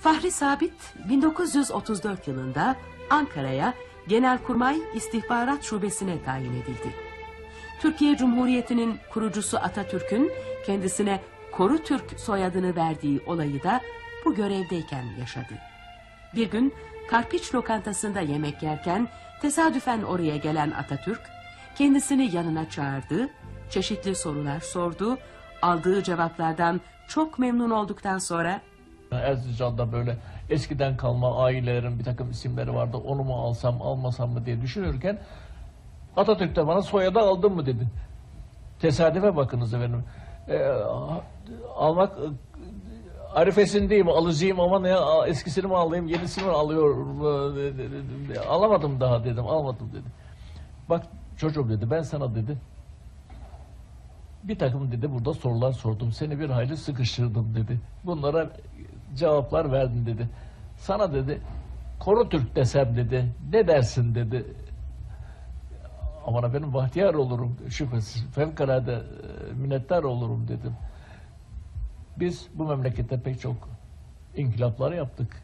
Fahri Sabit 1934 yılında Ankara'ya Genelkurmay İstihbarat Şubesi'ne tayin edildi. Türkiye Cumhuriyeti'nin kurucusu Atatürk'ün kendisine Koru Türk soyadını verdiği olayı da bu görevdeyken yaşadı. Bir gün Karpiç lokantasında yemek yerken tesadüfen oraya gelen Atatürk kendisini yanına çağırdı, çeşitli sorular sordu, aldığı cevaplardan çok memnun olduktan sonra Erzincan'da böyle eskiden kalma ailelerin bir takım isimleri vardı. Onu mu alsam almasam mı diye düşünürken Atatürk de bana soyadı aldın mı dedi. Tesadüfe bakınız efendim. Ee, almak e, arifesindeyim, alıcıyım ama ne eskisini mi alayım, yenisini mi alıyorum? e, Alamadım daha dedim, almadım dedi. Bak çocuğum dedi, ben sana dedi, bir takım dedi burada sorular sordum. Seni bir hayli sıkıştırdım dedi. Bunlara cevaplar verdin dedi. Sana dedi Koru Türk desem dedi. Ne dersin dedi. Aman efendim bahtiyar olurum şüphesiz. Fevkalade e, minnettar olurum dedim. Biz bu memlekette pek çok inkılaplar yaptık.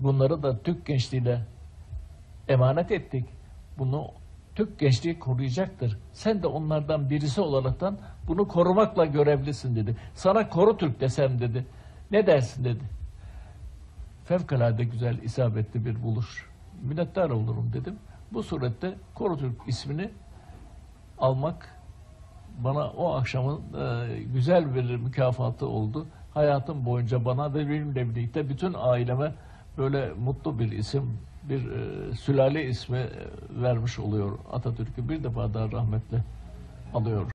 Bunları da Türk gençliğine emanet ettik. Bunu Türk gençliği koruyacaktır. Sen de onlardan birisi olaraktan bunu korumakla görevlisin dedi. Sana koru Türk desem dedi. Ne dersin dedi. Fevkalade güzel isabetli bir buluş. Minnettar olurum dedim. Bu surette koru Türk ismini almak bana o akşamın e, güzel bir mükafatı oldu. Hayatım boyunca bana ve benimle birlikte bütün aileme böyle mutlu bir isim, bir e, sülale ismi e, vermiş oluyor Atatürk'ü bir defa daha rahmetle alıyor.